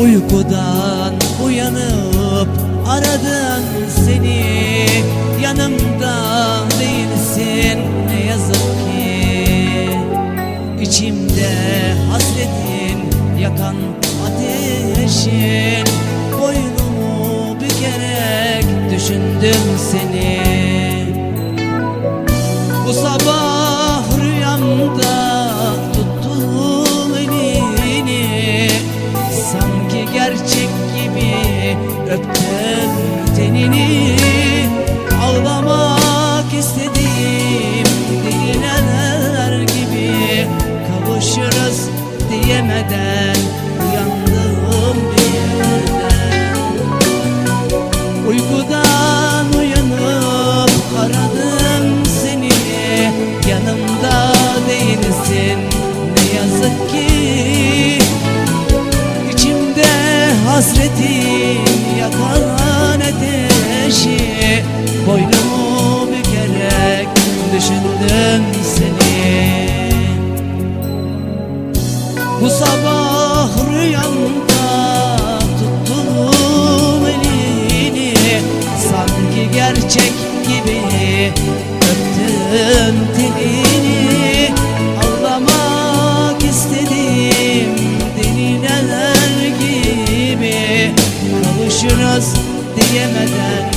Uykudan uyanıp aradım seni. Yanımda değilsin ne yazık ki. İçimde hasretin yakan ateşin Boynumu bükerek düşündüm seni öptüm tenini. Ağlamak istedim deliler gibi Kavuşuruz diyemeden yakan ateşi. Boynumu bükerek düşündüm seni. Bu sabah rüyamda tuttum elini. Sanki gerçek gibi öptüm የመጠን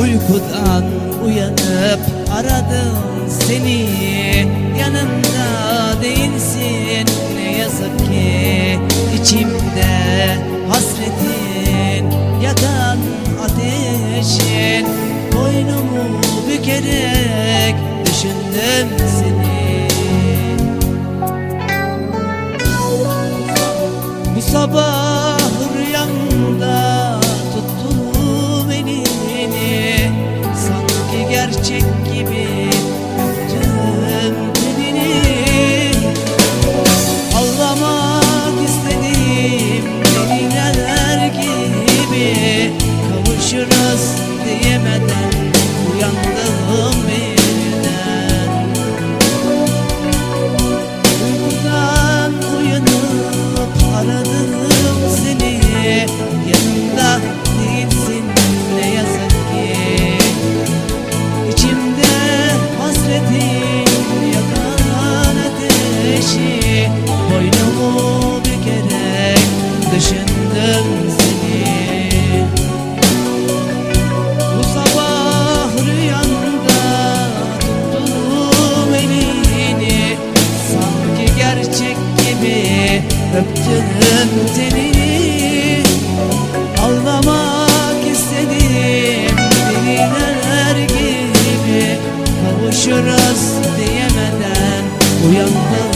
Uykudan uyanıp aradım seni. Yanımda değilsin. Ne yazık ki içimde Sanki gibi öptüm seni. Ağlamak istedim deliler gibi Kavuşuruz diyemeden. Uyandım.